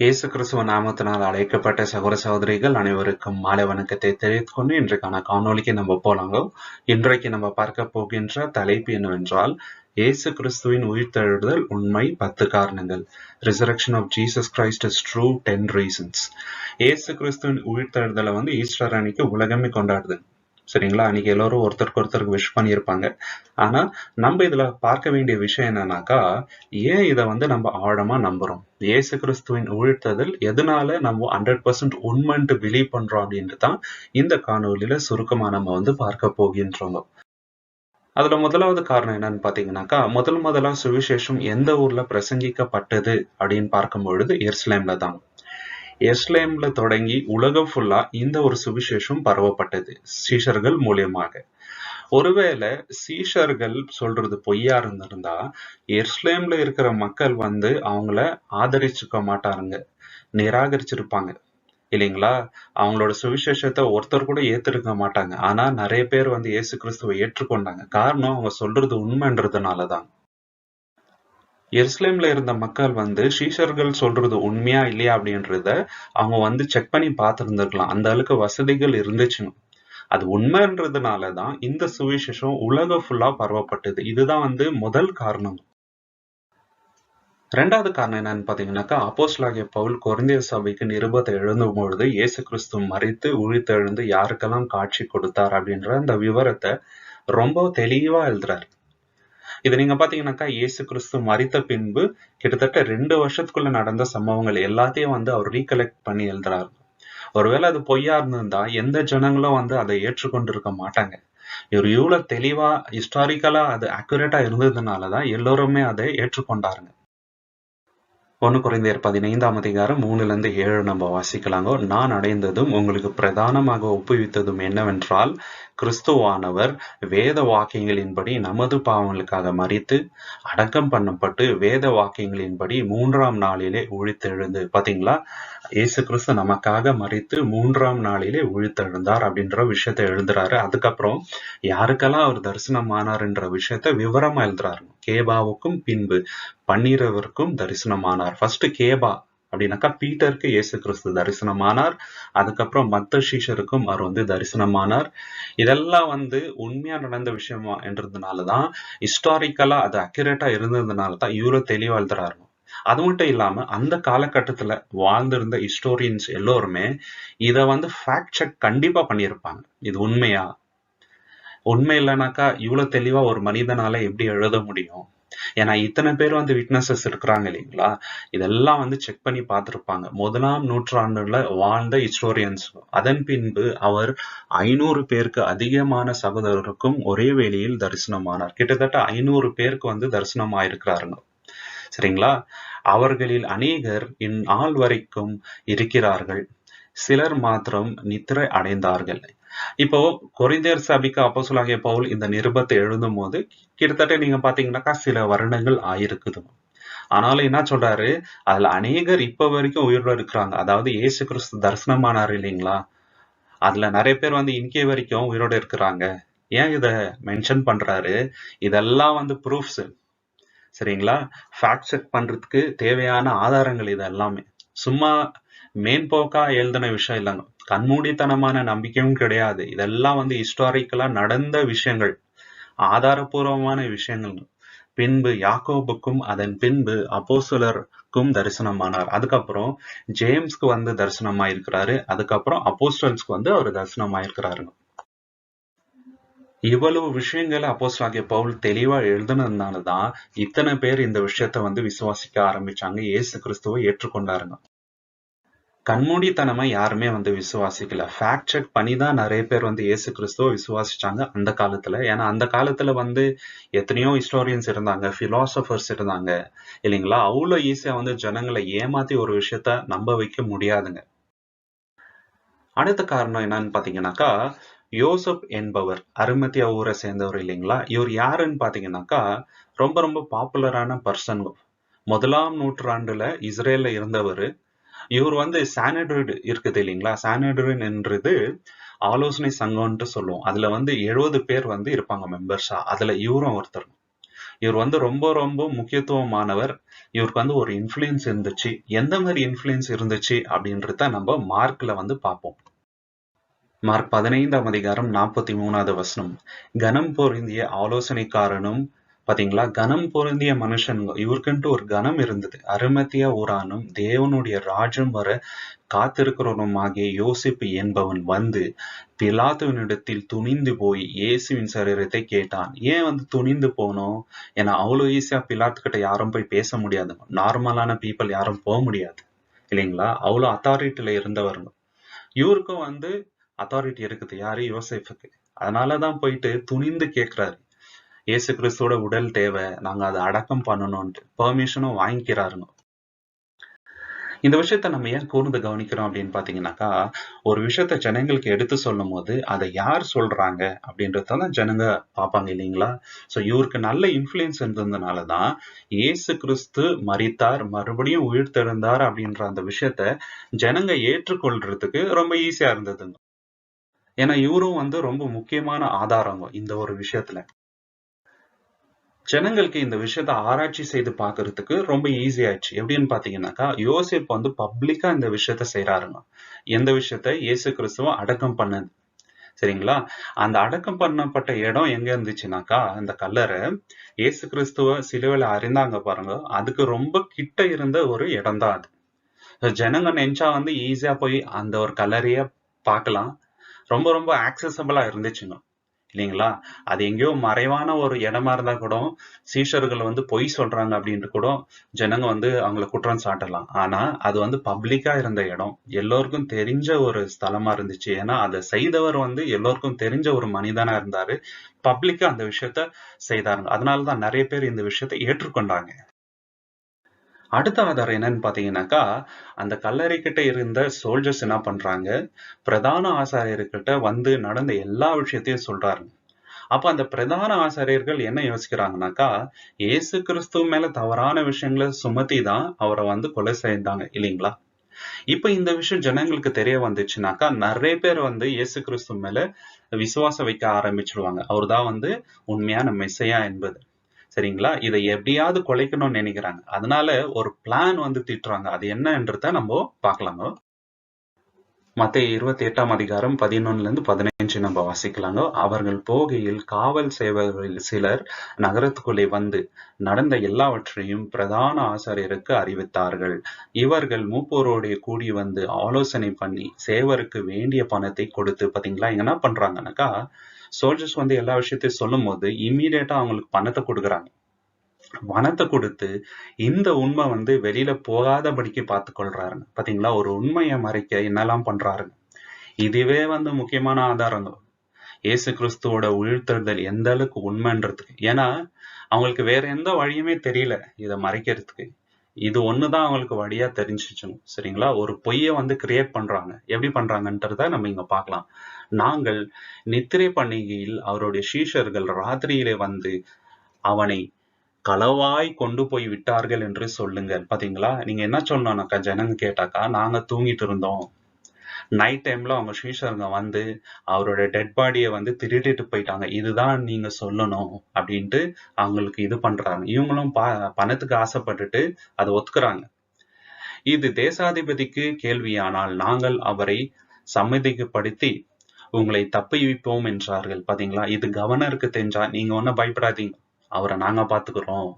இயேசு கிறிஸ்துவ நாமத்தினால் அழைக்கப்பட்ட சகோதர சகோதரிகள் அனைவருக்கும் மாலை வணக்கத்தை தெரிவித்துக் கொண்டு இன்றைக்கான காணொலிக்கு நம்ம போலாங்க. இன்றைக்கு நம்ம பார்க்க போகின்ற தலைப்பு என்னவென்றால் இயேசு கிறிஸ்துவின் உயிர்த்தெழுதல் உண்மை பத்து காரணங்கள். Resurrection of Jesus Christ is true ten reasons இயேசு கிறிஸ்துவின் உயிர்த்தெழுதலை வந்து ஈஸ்டர் அன்னைக்கு உலகமே கொண்டாடுது. சரிங்களா? அன்னைக்கு எல்லாரும் ஒருத்தருக்கு ஒருத்தருக்கு விஷ் பண்ணியிருப்பாங்க. ஆனா நம்ம இதுல பார்க்க வேண்டிய விஷயம் என்னன்னாக்கா ஏன் இதை வந்து நம்ம ஆழமா நம்புறோம்? இயேசு கிறிஸ்துவின் உழ்த்ததில் எதனால நம்ம ஹண்ட்ரட் பர்சன்ட் உண்மைன்ட்டு பிலீவ் பண்றோம் அப்படின்ட்டு தான் இந்த காணொலியில சுருக்கமா நம்ம வந்து பார்க்க போகின்றோம். அதுல முதலாவது காரணம் என்னன்னு பார்த்தீங்கன்னாக்கா முதல் முதலாக சுவிசேஷம் எந்த ஊர்ல பிரசங்கிக்கப்பட்டது அப்படின்னு பார்க்கும் பொழுது தான். எஸ்லேம்ல தொடங்கி உலகம் ஃபுல்லா இந்த ஒரு சுவிசேஷம் பரவப்பட்டது சீஷர்கள் மூலியமாக. ஒருவேளை சீஷர்கள் சொல்றது பொய்யா இருந்திருந்தா எஸ்லேம்ல இருக்கிற மக்கள் வந்து அவங்கள ஆதரிச்சுக்க மாட்டாருங்க நிராகரிச்சிருப்பாங்க. இல்லைங்களா? அவங்களோட சுவிசேஷத்தை ஒருத்தர் கூட ஏத்திருக்க மாட்டாங்க. ஆனா நிறைய பேர் வந்து இயேசு கிறிஸ்துவை ஏற்றுக்கொண்டாங்க. காரணம் அவங்க சொல்றது உண்மைன்றதுனாலதான். எருசலேம்ல இருந்த மக்கள் வந்து சீஷர்கள் சொல்றது உண்மையா இல்லையா அப்படின்றத அவங்க வந்து செக் பண்ணி பார்த்துருந்துருக்கலாம். அந்த அளவுக்கு வசதிகள் இருந்துச்சுன்னு அது உண்மைன்றதுனாலதான் இந்த சுவிசேஷம் உலகம் ஃபுல்லா பரவப்பட்டது. இதுதான் வந்து முதல் காரணம். ரெண்டாவது காரணம் என்னன்னு பாத்தீங்கன்னாக்கா அப்போஸ்லாகிய பவுல் குறைந்திய சபைக்கு நிருபத்தை எழுந்தும் பொழுது இயேசு கிறிஸ்து மறித்து உழித்தெழுந்து யாருக்கெல்லாம் காட்சி கொடுத்தார் அப்படின்ற அந்த விவரத்தை ரொம்ப தெளிவா எழுதுறாரு. இது நீங்க பாத்தீங்கன்னாக்கா இயேசு கிறிஸ்து மறித்த பின்பு கிட்டத்தட்ட ரெண்டு வருஷத்துக்குள்ள நடந்த சம்பவங்கள் எல்லாத்தையும் வந்து அவர் ரீகலெக்ட் பண்ணி எழுதுறாரு. ஒருவேளை அது பொய்யா இருந்திருந்தா எந்த ஜனங்களும் வந்து அதை ஏற்றுக்கொண்டிருக்க மாட்டாங்க. இவர் இவ்வளவு தெளிவா ஹிஸ்டாரிக்கலா அது அக்யூரேட்டா இருந்ததுனாலதான் எல்லோருமே அதை ஏற்றுக்கொண்டாருங்க. ஒன்று குறைந்தர் பதினைந்தாம் அதிகாரம் மூணுலேருந்து ஏழு நம்ம வாசிக்கலாங்க. நான் அடைந்ததும் உங்களுக்கு பிரதானமாக ஒப்புவித்ததும் என்னவென்றால் கிறிஸ்துவானவர் வேத வாக்கியங்களின்படி நமது பாவங்களுக்காக மறித்து அடக்கம் பண்ணப்பட்டு வேத வாக்கியங்களின்படி மூன்றாம் நாளிலே உழித்தெழுந்து பாத்தீங்களா? இயேசு கிறிஸ்து நமக்காக மறித்து மூன்றாம் நாளிலே உழித்தெழுந்தார் அப்படின்ற விஷயத்த எழுதுறாரு. அதுக்கப்புறம் யாருக்கெல்லாம் அவர் தரிசனம் ஆனார்ன்ற விஷயத்த விவரமா எழுதுறாரு. கேபாவுக்கும் பின்பு பன்னிரவருக்கும் தரிசனமானார். ஃபர்ஸ்ட் கேபா அப்படின்னாக்கா பீட்டருக்கு இயேசு கிறிஸ்து தரிசனமானார். அதுக்கப்புறம் மத்த சீஷருக்கும் அவர் வந்து தரிசனமானார். இதெல்லாம் வந்து உண்மையா நடந்த விஷயமா என்றதுனாலதான் ஹிஸ்டாரிக்கலா அது அக்யூரேட்டா இருந்ததுனால தான் இவ்வளவு தெளிவா எழுதுறாரு அது மட்டும் இல்லாம அந்த காலகட்டத்துல வாழ்ந்திருந்த ஹிஸ்டோரியன்ஸ் எல்லோருமே இத வந்து ஃபேக்ட் செக் கண்டிப்பா பண்ணியிருப்பாங்க. இது உண்மையா? உண்மை இல்லைனாக்கா இவ்வளவு தெளிவா ஒரு மனிதனால எப்படி எழுத முடியும்? ஏன்னா இத்தனை பேர் வந்து விட்னஸஸ் இருக்கிறாங்க இல்லைங்களா? இதெல்லாம் வந்து செக் பண்ணி பார்த்துருப்பாங்க. முதலாம் நூற்றாண்டுல வாழ்ந்த ஹிஸ்டோரியன்ஸ் அதன் பின்பு அவர் ஐநூறு பேருக்கு அதிகமான சகோதரருக்கும் ஒரே வேளையில் தரிசனமானார். கிட்டத்தட்ட ஐநூறு பேருக்கு வந்து தரிசனம் ஆயிருக்கிறாருங்க சரிங்களா? அவர்களில் அநேகர் இந்நாள் வரைக்கும் இருக்கிறார்கள். சிலர் மாத்திரம் நித்திரை அடைந்தார்கள். இப்போ கொரிந்தியர் சபைக்கு அப்போசலாகிய பவுல் இந்த நிருபத்தை எழுதும் போது கிட்டத்தட்ட நீங்க பாத்தீங்கன்னாக்கா சில வருடங்கள் ஆயிருக்குது. ஆனாலும் என்ன சொல்றாரு? அதுல அநேகர் இப்ப வரைக்கும் உயிரோட இருக்கிறாங்க. அதாவது ஏசு கிறிஸ்து தரிசனமானார் இல்லைங்களா? அதுல நிறைய பேர் வந்து இன்கே வரைக்கும் உயிரோட இருக்கிறாங்க. ஏன் இத மென்ஷன் பண்றாரு? இதெல்லாம் வந்து ப்ரூஃப்ஸ் சரிங்களா? ஃபேக்ட் செக் பண்றதுக்கு தேவையான ஆதாரங்கள் இது எல்லாமே. சும்மா மேன்போக்கா எழுதின விஷயம் இல்லைங்க. கண்மூடித்தனமான நம்பிக்கையும் கிடையாது. இதெல்லாம் வந்து ஹிஸ்டாரிக்கலா நடந்த விஷயங்கள். ஆதாரபூர்வமான விஷயங்கள். பின்பு யாக்கோபுக்கும் அதன் பின்பு அப்போஸ்தலருக்கும் தரிசனமானார். அதுக்கப்புறம் ஜேம்ஸ்க்கு வந்து தரிசனமாயிருக்கிறாரு. அதுக்கப்புறம் அப்போஸ்டல்ஸ்க்கு வந்து அவர் தரிசனமாயிருக்கிறாருங்க இவ்வளவு விஷயங்களை அப்போஸ்லாகிய பவுல் தெளிவா எழுதுனதுனாலதான் இத்தனை பேர் இந்த விஷயத்த வந்து விசுவாசிக்க ஆரம்பிச்சாங்க. இயேசு கிறிஸ்துவை ஏற்றுக்கொண்டாருங்க. கண்மூடித்தனமா யாருமே வந்து விசுவாசிக்கல. ஃபேக்ட் செக் பண்ணி தான் நிறைய பேர் வந்து இயேசு கிறிஸ்துவ விசுவாசிச்சாங்க அந்த காலத்துல. ஏன்னா அந்த காலத்துல வந்து எத்தனையோ ஹிஸ்டோரியன்ஸ் இருந்தாங்க பிலாசபர்ஸ் இருந்தாங்க. இல்லைங்களா? அவ்வளவு ஈஸியா வந்து ஜனங்களை ஏமாத்தி ஒரு விஷயத்த நம்ப வைக்க முடியாதுங்க. அடுத்த காரணம் என்னன்னு பாத்தீங்கன்னாக்கா யோசப் என்பவர் அருமத்தியா ஊரை சேர்ந்தவர் இல்லைங்களா? இவர் யாருன்னு பாத்தீங்கன்னாக்கா ரொம்ப ரொம்ப பாப்புலரான பர்சன் முதலாம் நூற்றாண்டுல இஸ்ரேல்ல இருந்தவர். இவர் வந்து சானட்ரிட் இருக்குது இல்லைங்களா? சானட்ரின்ன்றது ஆலோசனை சங்கம்ன்ட்டு சொல்லுவோம். அதுல வந்து எழுபது பேர் வந்து இருப்பாங்க மெம்பர்ஸா. அதுல இவரும் ஒருத்தர். இவர் வந்து ரொம்ப ரொம்ப முக்கியத்துவமானவர். இவருக்கு வந்து ஒரு இன்ஃப்ளூயன்ஸ் இருந்துச்சு. எந்த மாதிரி இன்ஃப்ளூயன்ஸ் இருந்துச்சு அப்படின்றத நம்ம மார்க்ல வந்து பார்ப்போம். மார்க் பதினைந்தாம் அதிகாரம் நாற்பத்தி மூணாவது வசனம். கனம் பொருந்திய ஆலோசனைக்காரனும் பாத்தீங்களா? கனம் பொருந்திய மனுஷன் இவருக்குன்ட்டு ஒரு கனம் இருந்தது. அருமத்தியா ஊரானும் தேவனுடைய ராஜ்யம் வர காத்திருக்கிறவனுமாகிய யோசிப்பு என்பவன் வந்து பிலாத்துவனிடத்தில் துணிந்து போய் இயேசுவின் சரீரத்தை கேட்டான். ஏன் வந்து துணிந்து போனோம் ஏன்னா அவ்வளோ ஈஸியா பிலாத்து கிட்ட யாரும் போய் பேச முடியாது. நார்மலான பீப்புள் யாரும் போக முடியாது. இல்லைங்களா? அவ்வளவு அத்தாரிட்டியில இருந்தவர்கள். இவருக்கும் வந்து அத்தாரிட்டி இருக்குது. யாரு? யோசிப்புக்கு. அதனாலதான் போயிட்டு துணிந்து கேட்கிறாரு இயேசு கிறிஸ்துவோட உடல் தேவை நாங்க அதை அடக்கம் பண்ணணும்ட்டு பெர்மிஷனும் வாங்கிக்கிறாருங்க. இந்த விஷயத்த நம்ம ஏன் கூர்ந்து கவனிக்கிறோம் அப்படின்னு பாத்தீங்கன்னாக்கா ஒரு விஷயத்த ஜனங்களுக்கு எடுத்து சொல்லும் போது அதை யார் சொல்றாங்க அப்படின்றதான் ஜனங்க பார்ப்பாங்க இல்லைங்களா? சோ இவருக்கு நல்ல இன்ஃபுளுயன்ஸ் இருந்ததுனாலதான் இயேசு கிறிஸ்து மறித்தார் மறுபடியும் உயிர்த்தெழுந்தார் அப்படின்ற அந்த விஷயத்த ஜனங்க ஏற்றுக்கொள்றதுக்கு ரொம்ப ஈஸியா இருந்ததுங்க. ஏன்னா இவரும் வந்து ரொம்ப முக்கியமான ஆதாரங்க இந்த ஒரு விஷயத்துல. ஜனங்களுக்கு இந்த விஷயத்த ஆராய்ச்சி செய்து பாக்குறதுக்கு ரொம்ப ஈஸி ஆயிடுச்சு. எப்படின்னு பாத்தீங்கன்னாக்கா யோசிப் வந்து பப்ளிக்கா இந்த விஷயத்த செய்யறாருங்க எந்த விஷயத்த? இயேசு கிறிஸ்துவ அடக்கம் பண்ணது. சரிங்களா? அந்த அடக்கம் பண்ணப்பட்ட இடம் எங்க இருந்துச்சுனாக்கா அந்த கல்லறை இயேசு கிறிஸ்துவ சிலுவையில அறிந்தாங்க பாருங்க. அதுக்கு ரொம்ப கிட்ட இருந்த ஒரு இடம் தான் அது. ஜனங்க நினைச்சா வந்து ஈஸியா போய் அந்த ஒரு கல்லறைய பார்க்கலாம். ரொம்ப ரொம்ப ஆக்சசபிளா இருந்துச்சுங்க. இல்லைங்களா? அது எங்கேயோ மறைவான ஒரு இடமா இருந்தா கூட சீஷர்கள் வந்து பொய் சொல்றாங்க அப்படின்ட்டு கூட ஜனங்க வந்து அவங்கள குற்றம் சாட்டலாம். ஆனா அது வந்து பப்ளிக்கா இருந்த இடம். எல்லோருக்கும் தெரிஞ்ச ஒரு ஸ்தலமா இருந்துச்சு. ஏன்னா அதை செய்தவர் வந்து எல்லோருக்கும் தெரிஞ்ச ஒரு மனிதனா இருந்தாரு. பப்ளிக்கா அந்த விஷயத்த செய்தாருங்க. அதனாலதான் நிறைய பேர் இந்த விஷயத்த ஏற்றுக்கொண்டாங்க. அடுத்த ஆதாரம் என்னன்னு பார்த்தீங்கன்னாக்கா அந்த கல்லறை கிட்ட இருந்த சோல்ஜர்ஸ் என்ன பண்றாங்க? பிரதான ஆசாரியர்கிட்ட வந்து நடந்த எல்லா விஷயத்தையும் சொல்றாருங்க. அப்ப அந்த பிரதான ஆசாரியர்கள் என்ன யோசிக்கிறாங்கனாக்கா இயேசு கிறிஸ்துவ மேல தவறான விஷயங்களை சுமத்தி தான் அவரை வந்து கொலை செய்தாங்க இல்லைங்களா? இப்ப இந்த விஷயம் ஜனங்களுக்கு தெரிய வந்துச்சுனாக்கா நிறைய பேர் வந்து இயேசு கிறிஸ்து மேல விசுவாசம் வைக்க ஆரம்பிச்சிருவாங்க. அவர்தான் வந்து உண்மையான மெசையா என்பது. சரிங்களா? இதை எப்படியாவது குலைக்கணும்னு நினைக்கிறாங்க. அதனால ஒரு பிளான் வந்து திட்டுறாங்க. அது என்னன்றத நம்ம பார்க்கலாங்க மத்திய இருபத்தி எட்டாம் அதிகாரம் பதினொன்னுல இருந்து பதினைஞ்சு நம்ம வாசிக்கலாங்க. அவர்கள் போகையில் காவல் சேவகர்கள் சிலர் நகரத்துக்குள்ளே வந்து நடந்த எல்லாவற்றையும் பிரதான ஆசாரியருக்கு அறிவித்தார்கள். இவர்கள் மூப்போரோடைய கூடி வந்து ஆலோசனை பண்ணி சேவருக்கு வேண்டிய பணத்தை கொடுத்து பாத்தீங்களா? என்ன பண்றாங்கன்னாக்கா சோல்ஜர்ஸ் வந்து எல்லா விஷயத்தையும் சொல்லும் போது இம்மீடியட்டா அவங்களுக்கு பணத்தை கொடுக்குறாங்க. பணத்தை கொடுத்து இந்த உண்மை வந்து வெளியில போகாதபடிக்கு பார்த்து கொள்றாருங்க பாத்தீங்களா? ஒரு உண்மையை மறைக்க என்னெல்லாம் பண்றாருங்க? இதுவே வந்து முக்கியமான ஆதாரங்கள். இயேசு கிறிஸ்துவோட உயிர்த்தெழுதல் எந்த அளவுக்கு உண்மைன்றதுக்கு. ஏன்னா அவங்களுக்கு வேற எந்த வழியுமே தெரியல இதை மறைக்கிறதுக்கு. இது ஒண்ணுதான் அவங்களுக்கு வழியா தெரிஞ்சிச்சுங்க. சரிங்களா? ஒரு பொய்ய வந்து கிரியேட் பண்றாங்க. எப்படி பண்றாங்கன்றத நம்ம இங்க பார்க்கலாம். நாங்கள் நித்திரை பண்டிகையில் அவருடைய சீஷர்கள் ராத்திரியிலே வந்து அவனை களவாய் கொண்டு போய் விட்டார்கள் என்று சொல்லுங்கள். பாத்தீங்களா? நீங்க என்ன சொன்னோம்னாக்கா ஜனங்க கேட்டாக்கா நாங்க தூங்கிட்டு இருந்தோம். நைட் டைம்ல அவங்க ஸ்ரீஷருங்க வந்து அவரோட டெட் பாடியை வந்து திருடிட்டு போயிட்டாங்க. இதுதான் நீங்க சொல்லணும் அப்படின்ட்டு அவங்களுக்கு இது பண்றாங்க. இவங்களும் ப பணத்துக்கு ஆசைப்பட்டுட்டு அதை ஒத்துக்கிறாங்க. இது தேசாதிபதிக்கு கேள்வியானால் நாங்கள் அவரை சம்மதிக்கப்படுத்தி உங்களை தப்பிவிப்போம் என்றார்கள். பாத்தீங்களா? இது கவர்னருக்கு தெரிஞ்சா நீங்க ஒன்றும் பயப்படாதீங்க. அவரை நாங்க பாத்துக்கிறோம்.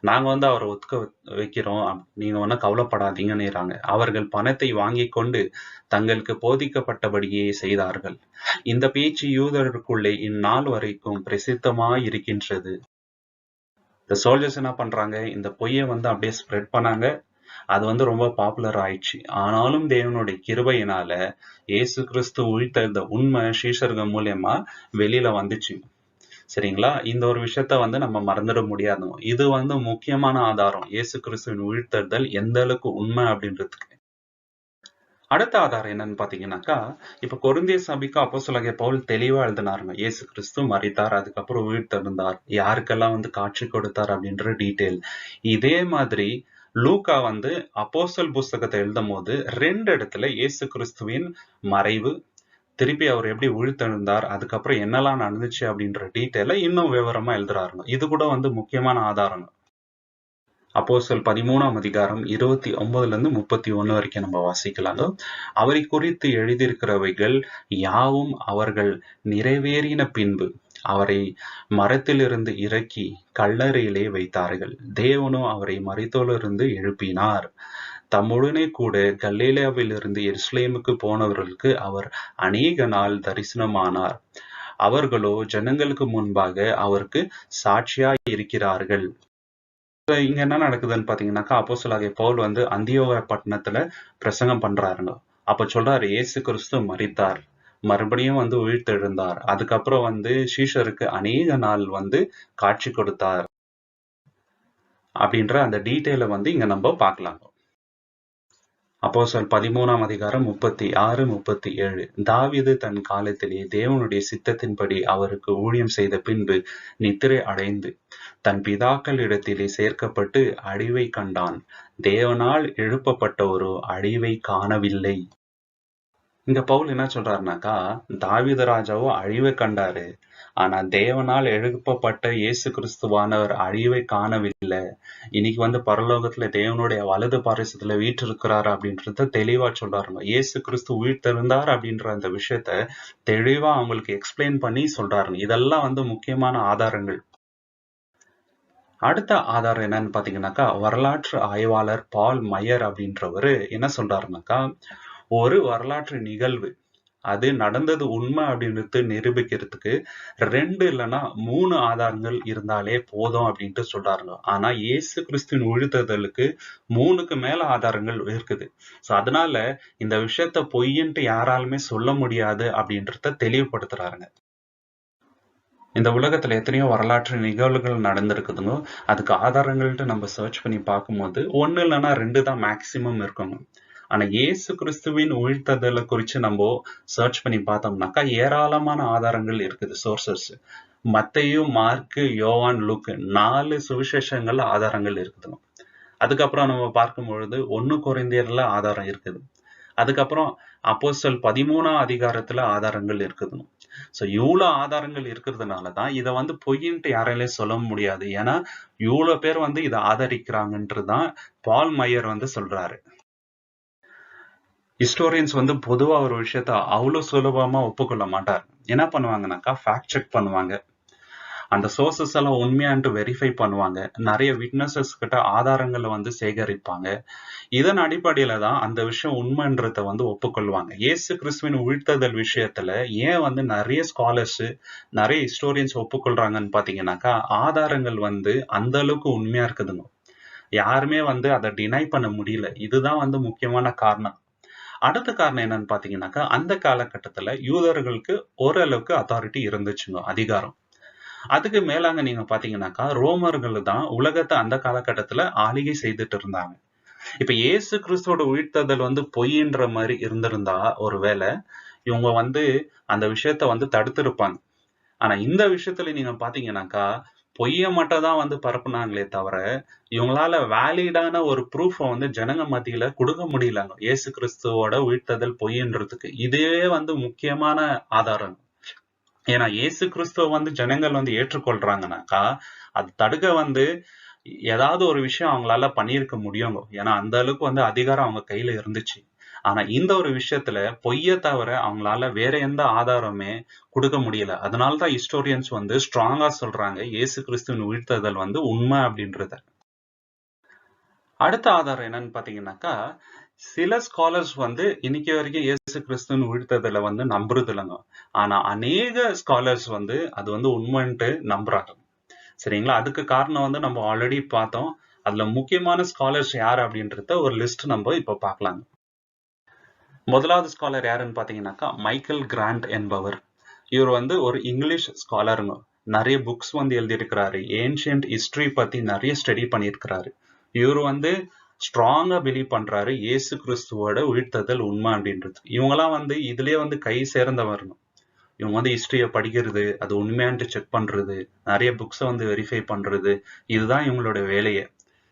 நாங்க வந்து அவரை ஒத்துக்க வைக்கிறோம். நீங்க ஒன்றும் கவலைப்படாதீங்கன்னுறாங்க அவர்கள் பணத்தை வாங்கி கொண்டு தங்களுக்கு போதிக்கப்பட்டபடியே செய்தார்கள். இந்த பேச்சு யூதருக்குள்ளே இந்நாள் வரைக்கும் பிரசித்தமாய் இருக்கின்றது இந்த சோல்ஜர்ஸ் என்ன பண்றாங்க? இந்த பொய்யை வந்து அப்படியே ஸ்ப்ரெட் பண்ணாங்க. அது வந்து ரொம்ப பாப்புலர் ஆயிடுச்சு. ஆனாலும் தேவனுடைய கிருபையினால இயேசு கிறிஸ்து உயிர்த்தெழுந்த உண்மை சீஷர்கள் மூலயமா வெளியில வந்துச்சு. சரிங்களா? இந்த ஒரு விஷயத்த வந்து நம்ம மறந்துட முடியாது. இது வந்து முக்கியமான ஆதாரம். இயேசு கிறிஸ்துவின் உயிர்த்தெழுதல் எந்த அளவுக்கு உண்மை அப்படின்றதுக்கு. அடுத்த ஆதாரம் என்னன்னு பாத்தீங்கன்னாக்கா இப்ப கொருந்திய சபைக்கு அப்போ சொல்ல பவுல் தெளிவா எழுதினாருங்க. இயேசு கிறிஸ்து மறித்தார் அதுக்கப்புறம் உயிர்த்தெழுந்தார். யாருக்கெல்லாம் வந்து காட்சி கொடுத்தார் அப்படின்ற டீட்டெயில் இதே மாதிரி லூக்கா வந்து அப்போஸ்டல் புஸ்தகத்தை எழுதும் போது ரெண்டு இடத்துல இயேசு கிறிஸ்துவின் மறைவு திருப்பி அவர் எப்படி உழுத்தெழுந்தார் அதுக்கப்புறம் என்னெல்லாம் நடந்துச்சு அப்படின்ற டீட்டெயில இன்னும் விவரமா எழுதுறாருங்க. இது கூட வந்து முக்கியமான ஆதாரங்க. அப்போசல் பதிமூணாம் அதிகாரம் இருபத்தி ஒன்பதுல இருந்து முப்பத்தி ஒண்ணு வரைக்கும் நம்ம வாசிக்கலாங்க. அவரை குறித்து எழுதியிருக்கிறவைகள் யாவும் அவர்கள் நிறைவேறின பின்பு அவரை மரத்திலிருந்து இறக்கி கல்லறையிலே வைத்தார்கள். தேவனோ அவரை மரித்தோலிருந்து எழுப்பினார். தம்முடனே கூட கல்லேலியாவிலிருந்து எருசலேமுக்கு போனவர்களுக்கு அவர் அநேக நாள் தரிசனமானார். அவர்களோ ஜனங்களுக்கு முன்பாக அவருக்கு சாட்சியாய் இருக்கிறார்கள் இப்ப இங்க என்ன நடக்குதுன்னு பாத்தீங்கன்னாக்கா அப்போஸ்தலனாகிய பவுல் வந்து அந்தியோக பட்டணத்துல பிரசங்கம் பண்றாருங்க. அப்ப சொல்றாரு இயேசு கிறிஸ்து மறித்தார் மறுபடியும் வந்து உயிர்த்தெழுந்தார். அதுக்கப்புறம் வந்து ஷீஷருக்கு அநேக நாள் வந்து காட்சி கொடுத்தார். அப்படின்ற அந்த டீட்டெயிலை வந்து இங்க நம்ம பார்க்கலாம். அப்போஸ்தலர் பதிமூணாம் அதிகாரம் முப்பத்தி ஆறு முப்பத்தி ஏழு. தாவீது தன் காலத்திலே தேவனுடைய சித்தத்தின்படி அவருக்கு ஊழியம் செய்த பின்பு நித்திரை அடைந்து தன் பிதாக்கள் இடத்திலே சேர்க்கப்பட்டு அழிவை கண்டான். தேவனால் எழுப்பப்பட்ட ஒரு அழிவை காணவில்லை. இங்க பவுல் என்ன சொல்றாருனாக்கா தாவித ராஜாவோ அழிவை கண்டாரு. ஆனா தேவனால் எழுப்பப்பட்ட இயேசு கிறிஸ்துவானவர் அழிவை காணவில்லை. இன்னைக்கு வந்து பரலோகத்துல தேவனுடைய வலது பாரிசத்துல இருக்கிறாரு அப்படின்றத தெளிவா சொல்றாருங்க. இயேசு கிறிஸ்து உயிர்த்தெழுந்தார் அப்படின்ற அந்த விஷயத்த தெளிவா அவங்களுக்கு எக்ஸ்பிளைன் பண்ணி சொல்றாருங்க. இதெல்லாம் வந்து முக்கியமான ஆதாரங்கள். அடுத்த ஆதாரம் என்னன்னு பாத்தீங்கன்னாக்கா வரலாற்று ஆய்வாளர் பால் மயர் அப்படின்றவரு என்ன சொல்றாருனாக்கா ஒரு வரலாற்று நிகழ்வு. அது நடந்தது உண்மை அப்படின்றது நிரூபிக்கிறதுக்கு ரெண்டு இல்லைன்னா மூணு ஆதாரங்கள் இருந்தாலே போதும் அப்படின்ட்டு சொல்றாருங்க. ஆனா இயேசு கிறிஸ்துவின் உழுத்துதலுக்கு மூணுக்கு மேல ஆதாரங்கள் இருக்குது. ஸோ அதனால இந்த விஷயத்த பொய்ன்ட்டு யாராலுமே சொல்ல முடியாது அப்படின்றத தெளிவுபடுத்துறாருங்க. இந்த உலகத்துல எத்தனையோ வரலாற்று நிகழ்வுகள் நடந்திருக்குதுங்க. அதுக்கு ஆதாரங்கள்ட்டு நம்ம சர்ச் பண்ணி பார்க்கும்போது ஒன்னு இல்லைன்னா ரெண்டு தான் மேக்சிமம் இருக்குங்க. ஆனா இயேசு கிறிஸ்துவின் உயிர்த்ததலை குறிச்சு நம்ம சர்ச் பண்ணி பார்த்தோம்னாக்கா ஏராளமான ஆதாரங்கள் இருக்குது சோர்சஸ் மத்தையும் மார்க்கு யோவான் லுக் நாலு சுவிசேஷங்கள்ல ஆதாரங்கள் இருக்குது. அதுக்கப்புறம் நம்ம பார்க்கும் பொழுது ஒன்று குறைந்தியர்ல ஆதாரம் இருக்குது. அதுக்கப்புறம் அப்போசல் பதிமூணாம் அதிகாரத்துல ஆதாரங்கள் இருக்குதுன்னு சோ இவ்வளோ ஆதாரங்கள் இருக்கிறதுனால தான் இதை வந்து பொய்ன்ட்டு யாராலையும் சொல்ல முடியாது. ஏன்னா இவ்வளவு பேர் வந்து இதை ஆதரிக்கிறாங்கன்றதுதான் பால் மையர் வந்து சொல்றாரு. ஹிஸ்டோரியன்ஸ் வந்து பொதுவா ஒரு விஷயத்த அவ்வளவு சுலபமா ஒப்புக்கொள்ள மாட்டார். என்ன பண்ணுவாங்கனாக்கா ஃபேக்ட் செக் பண்ணுவாங்க. அந்த சோர்சஸ் எல்லாம் உண்மையான்ட்டு வெரிஃபை பண்ணுவாங்க. நிறைய விட்னஸஸ் கிட்ட ஆதாரங்களை வந்து சேகரிப்பாங்க. இதன் அடிப்படையில தான் அந்த விஷயம் உண்மைன்றத வந்து ஒப்புக்கொள்வாங்க. இயேசு கிறிஸ்துவின் உழ்த்ததல் விஷயத்துல ஏன் வந்து நிறைய ஸ்காலர்ஸ் நிறைய ஹிஸ்டோரியன்ஸ் ஒப்புக்கொள்றாங்கன்னு பாத்தீங்கன்னாக்கா ஆதாரங்கள் வந்து அந்த அளவுக்கு உண்மையா இருக்குதுங்க. யாருமே வந்து அதை டினை பண்ண முடியல. இதுதான் வந்து முக்கியமான காரணம். அடுத்த காரணம் என்னன்னு பாத்தீங்கன்னாக்கா அந்த காலகட்டத்துல யூதர்களுக்கு ஓரளவுக்கு அத்தாரிட்டி இருந்துச்சுங்க அதிகாரம். அதுக்கு மேலாங்க நீங்க பாத்தீங்கன்னாக்கா ரோமர்கள் தான் உலகத்தை அந்த காலகட்டத்துல ஆளிகை செய்துட்டு இருந்தாங்க. இப்ப இயேசு கிறிஸ்துவோட உயிர்த்ததல் வந்து பொய்ன்ற மாதிரி இருந்திருந்தா ஒருவேளை இவங்க வந்து அந்த விஷயத்த வந்து தடுத்திருப்பாங்க. ஆனா இந்த விஷயத்துல நீங்க பாத்தீங்கன்னாக்கா பொய்யை மட்டும் தான் வந்து பரப்புனாங்களே தவிர இவங்களால வேலிடான ஒரு ப்ரூஃபை வந்து ஜனங்க மத்தியில கொடுக்க முடியலங்க. இயேசு கிறிஸ்துவோட உயிர்த்ததல் பொய்ன்றதுக்கு. இதுவே வந்து முக்கியமான ஆதாரம் ஏன்னா இயேசு கிறிஸ்துவ வந்து ஜனங்கள் வந்து ஏற்றுக்கொள்றாங்கனாக்கா அது தடுக்க வந்து ஏதாவது ஒரு விஷயம் அவங்களால பண்ணியிருக்க முடியுங்க. ஏன்னா அந்த அளவுக்கு வந்து அதிகாரம் அவங்க கையில இருந்துச்சு. ஆனா இந்த ஒரு விஷயத்துல பொய்ய தவிர அவங்களால வேற எந்த ஆதாரமே கொடுக்க முடியல. அதனாலதான் ஹிஸ்டோரியன்ஸ் வந்து ஸ்ட்ராங்கா சொல்றாங்க இயேசு கிறிஸ்துவின் உயிர்த்ததல் வந்து உண்மை அப்படின்றத. அடுத்த ஆதாரம் என்னன்னு பாத்தீங்கன்னாக்கா சில ஸ்காலர்ஸ் வந்து இன்னைக்கு வரைக்கும் இயேசு கிறிஸ்துன்னு உயிர்த்ததலை வந்து நம்புறது இல்லைங்க ஆனா அநேக ஸ்காலர்ஸ் வந்து அது வந்து உண்மைன்ட்டு நம்புறாங்க. சரிங்களா? அதுக்கு காரணம் வந்து நம்ம ஆல்ரெடி பார்த்தோம். அதுல முக்கியமான ஸ்காலர்ஸ் யார் அப்படின்றத ஒரு லிஸ்ட் நம்ம இப்ப பார்க்கலாங்க. முதலாவது ஸ்காலர் யாருன்னு பாத்தீங்கன்னாக்கா மைக்கேல் கிராண்ட் என்பவர். இவர் வந்து ஒரு இங்கிலீஷ் ஸ்காலருங்க நிறைய புக்ஸ் வந்து எழுதியிருக்கிறாரு. ஏன்ஷியன்ட் ஹிஸ்ட்ரி பத்தி நிறைய ஸ்டடி பண்ணியிருக்கிறாரு. இவர் வந்து ஸ்ட்ராங்கா பிலீவ் பண்றாரு. இயேசு கிறிஸ்துவோட உயிர்த்ததல் உண்மை அப்படின்றது. இவங்கெல்லாம் வந்து இதுலயே வந்து கை சேர்ந்தவரணும் இவங்க வந்து ஹிஸ்ட்ரியை படிக்கிறது அது உண்மையான்ட்டு செக் பண்றது நிறைய புக்ஸை வந்து வெரிஃபை பண்றது இதுதான் இவங்களோட வேலையை.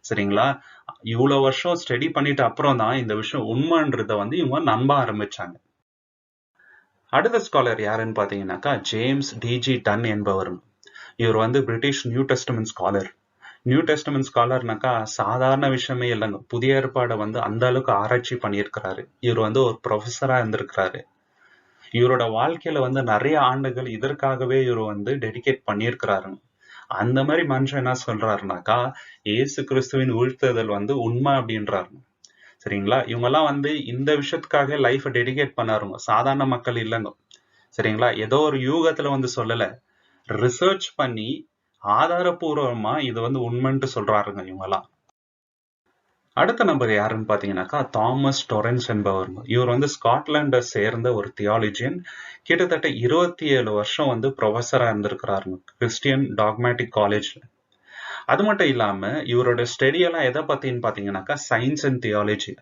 சரிங்களா? இவ்வளவு வருஷம் ஸ்டடி பண்ணிட்டு அப்புறம் தான் இந்த விஷயம் உண்மைன்றத வந்து இவங்க நம்ப ஆரம்பிச்சாங்க. அடுத்த ஸ்காலர் யாருன்னு பாத்தீங்கன்னாக்கா ஜேம்ஸ் டிஜி டன் என்பவர். இவர் வந்து British New Testament scholar New Testament ஸ்காலர்னாக்கா சாதாரண விஷயமே இல்லைங்க. புதிய ஏற்பாடை வந்து அந்த அளவுக்கு ஆராய்ச்சி பண்ணியிருக்கிறாரு. இவர் வந்து ஒரு ப்ரொஃபஸராக இருந்திருக்கிறாரு. இவரோட வாழ்க்கையில வந்து நிறைய ஆண்டுகள் இதற்காகவே இவர் வந்து டெடிகேட் பண்ணியிருக்கிறாருங்க. அந்த மாதிரி மனுஷன் என்ன சொல்றாருனாக்கா இயேசு கிறிஸ்துவின் உழ்த்துதல் வந்து உண்மை அப்படின்றாரு சரிங்களா? இவங்கெல்லாம் வந்து இந்த விஷயத்துக்காக லைஃப்பை டெடிகேட் பண்ணாருங்க. சாதாரண மக்கள் இல்லைங்க. சரிங்களா? ஏதோ ஒரு யூகத்துல வந்து சொல்லல. ரிசர்ச் பண்ணி ஆதாரபூர்வமா இது வந்து உண்மைன்ட்டு சொல்றாருங்க இவங்கெல்லாம். அடுத்த நம்பர் யாருன்னு பாத்தீங்கன்னாக்கா தாமஸ் டொரன்ஸ் என்பவர். இவர் வந்து ஸ்காட்லாண்டை சேர்ந்த ஒரு தியாலஜியன் கிட்டத்தட்ட இருபத்தி ஏழு வருஷம் வந்து ப்ரொஃபஸராக இருந்திருக்கிறாருங்க கிறிஸ்டியன் டாக்மேட்டிக் காலேஜ்ல அது மட்டும் இல்லாம இவரோட ஸ்டெடியெல்லாம் எதை பற்றின்னு பாத்தீங்கன்னாக்கா சயின்ஸ் அண்ட் தியாலஜி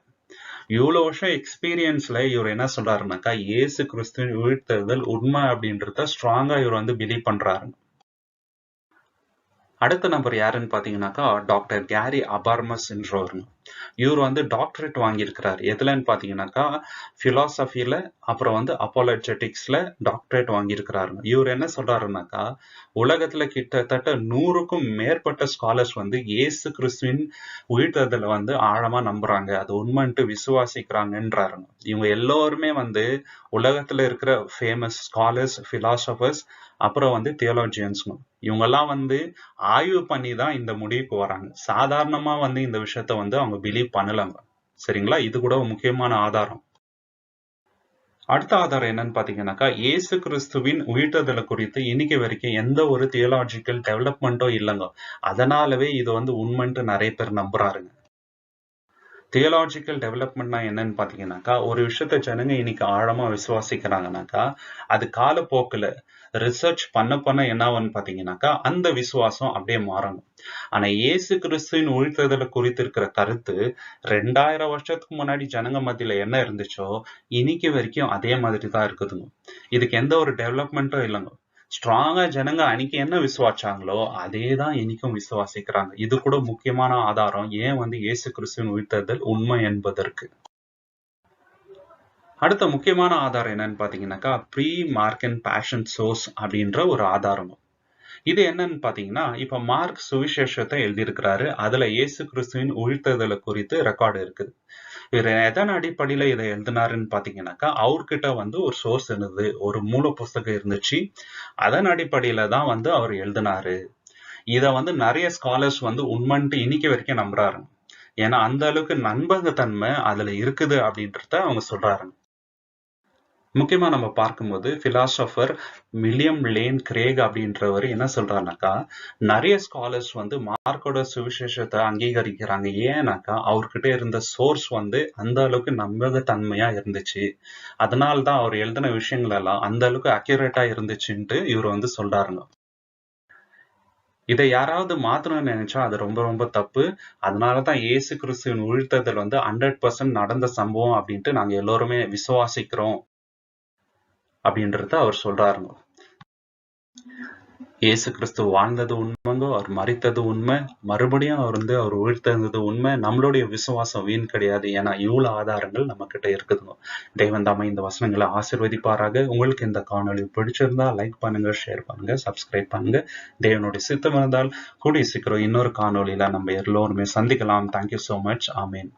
இவ்வளவு வருஷம் எக்ஸ்பீரியன்ஸ்ல இவர் என்ன சொல்கிறாருனாக்கா இயேசு கிறிஸ்துவின் உயிர்த்தெழுதல் உண்மை அப்படின்றத ஸ்ட்ராங்கா இவர் வந்து பிலீவ் பண்றாரு. அடுத்த நபர் யாருன்னு பாத்தீங்கன்னாக்கா டாக்டர் கேரி அபார்மஸ் என்றவர் இவர் வந்து டாக்டரேட் வாங்கியிருக்கிறார். எதுலன்னு பாத்தீங்கன்னாக்கா பிலாசபில அப்புறம் வந்து அப்போலஜெட்டிக்ஸ்ல டாக்டரேட் வாங்கியிருக்கிறாரு இவர் என்ன சொல்றாருனாக்கா உலகத்துல கிட்டத்தட்ட நூறுக்கும் மேற்பட்ட ஸ்காலர்ஸ் வந்து இயேசு கிறிஸ்துவின் உயிர்த்ததில் வந்து ஆழமா நம்புறாங்க. அது உண்மைன்ட்டு விசுவாசிக்கிறாங்கன்றாரு இவங்க எல்லோருமே வந்து உலகத்துல இருக்கிற ஃபேமஸ் ஸ்காலர்ஸ் பிலாசபர்ஸ் அப்புறம் வந்து தியோலஜியன்ஸும் இவங்கெல்லாம் வந்து ஆய்வு பண்ணி தான் இந்த முடிவுக்கு வராங்க. சாதாரணமா வந்து இந்த விஷயத்த வந்து அவங்க பிலீவ் பண்ணலங்க. சரிங்களா? இது கூட முக்கியமான ஆதாரம். அடுத்த ஆதாரம் என்னன்னு பாத்தீங்கன்னாக்கா இயேசு கிறிஸ்துவின் உயிர்த்ததலை குறித்து இன்னைக்கு வரைக்கும் எந்த ஒரு தியோலாஜிக்கல் டெவலப்மெண்ட்டோ இல்லைங்க. அதனாலவே இது வந்து உண்மைன்ட்டு நிறைய பேர் நம்புறாருங்க. தியோலாஜிக்கல் டெவலப்மெண்ட்னா என்னன்னு பாத்தீங்கன்னாக்கா ஒரு விஷயத்த ஜனங்க இன்னைக்கு ஆழமா விசுவாசிக்கிறாங்கனாக்கா அது காலப்போக்குல ரிசர்ச் பண்ண பண்ண என்னவன்னு பாத்தீங்கன்னாக்கா அந்த விசுவாசம் அப்படியே மாறணும். ஆனா இயேசு கிறிஸ்துவின் உயிர்த்ததலை குறித்து இருக்கிற கருத்து ரெண்டாயிரம் வருஷத்துக்கு முன்னாடி ஜனங்க மத்தியில என்ன இருந்துச்சோ இன்னைக்கு வரைக்கும் அதே மாதிரி தான் இருக்குதுங்க. இதுக்கு எந்த ஒரு டெவலப்மெண்ட்டும் இல்லைங்க. ஸ்ட்ராங்கா ஜனங்க அன்னைக்கு என்ன விசுவாச்சாங்களோ அதே தான் இன்னைக்கும் விசுவாசிக்கிறாங்க. இது கூட முக்கியமான ஆதாரம் ஏன் வந்து இயேசு கிறிஸ்துவின் உயிர்த்ததல் உண்மை என்பதற்கு. அடுத்த முக்கியமான ஆதாரம் என்னன்னு பார்த்தீங்கன்னாக்கா ப்ரீ மார்க்கன் பேஷன் சோர்ஸ் அப்படின்ற ஒரு ஆதாரம். இது என்னன்னு பார்த்தீங்கன்னா இப்போ மார்க் சுவிசேஷத்தை எழுதியிருக்கிறாரு. அதுல இயேசு கிறிஸ்துவின் உழ்த்ததலை குறித்து ரெக்கார்டு இருக்குது. இவர் எதன் அடிப்படையில இதை எழுதினாருன்னு பார்த்தீங்கன்னாக்கா அவர்கிட்ட வந்து ஒரு சோர்ஸ் இருந்தது. ஒரு மூல புஸ்தகம் இருந்துச்சு. அதன் அடிப்படையில தான் வந்து அவர் எழுதினாரு. இதை வந்து நிறைய ஸ்காலர்ஸ் வந்து உண்மைன்ட்டு இன்னைக்கு வரைக்கும் நம்புறாரு. ஏன்னா அந்த அளவுக்கு நண்பகத்தன்மை அதுல இருக்குது அப்படின்றத அவங்க சொல்றாருங்க. முக்கியமா நம்ம பார்க்கும்போது ஃபிலாசபர் மில்லியம் லேன் கிரேக் அப்படின்றவர் என்ன சொல்றாருனாக்கா நிறைய ஸ்காலர்ஸ் வந்து மார்க்கோட சுவிசேஷத்தை அங்கீகரிக்கிறாங்க. ஏன்னாக்கா அவர்கிட்ட இருந்த சோர்ஸ் வந்து அந்த அளவுக்கு நம்பகத்தன்மையா இருந்துச்சு. அதனால்தான் அவர் எழுதின விஷயங்கள் எல்லாம் அந்த அளவுக்கு அக்யூரேட்டா இருந்துச்சுன்ட்டு இவர் வந்து சொல்றாருங்க. இதை யாராவது மாத்தணும்னு நினைச்சா அது ரொம்ப ரொம்ப தப்பு. அதனால தான் ஏசு கிறிஸ்துவின் உழ்த்ததில் வந்து ஹண்ட்ரட் பர்சன்ட் நடந்த சம்பவம் அப்படின்ட்டு நாங்கள் எல்லோருமே விசுவாசிக்கிறோம். அப்படின்றத அவர் சொல்றாருங்க. இயேசு கிறிஸ்து வாழ்ந்தது உண்மைங்க அவர் மறித்தது உண்மை. மறுபடியும் அவர் வந்து அவர் உயிர்த்தது உண்மை. நம்மளுடைய விசுவாசம் வீண் கிடையாது. ஏன்னா இவ்வளவு ஆதாரங்கள் நம்ம கிட்ட இருக்குதுங்க. தெய்வம் தாம இந்த வசனங்களை ஆசிர்வதிப்பாராக. உங்களுக்கு இந்த காணொலி பிடிச்சிருந்தா லைக் பண்ணுங்க ஷேர் பண்ணுங்க சப்ஸ்கிரைப் பண்ணுங்க. தேவனுடைய சித்தம் இருந்தால் கூடிய சீக்கிரம் இன்னொரு காணொலியில நம்ம எல்லோருமே சந்திக்கலாம். தேங்க்யூ சோ மச் ஆமீன்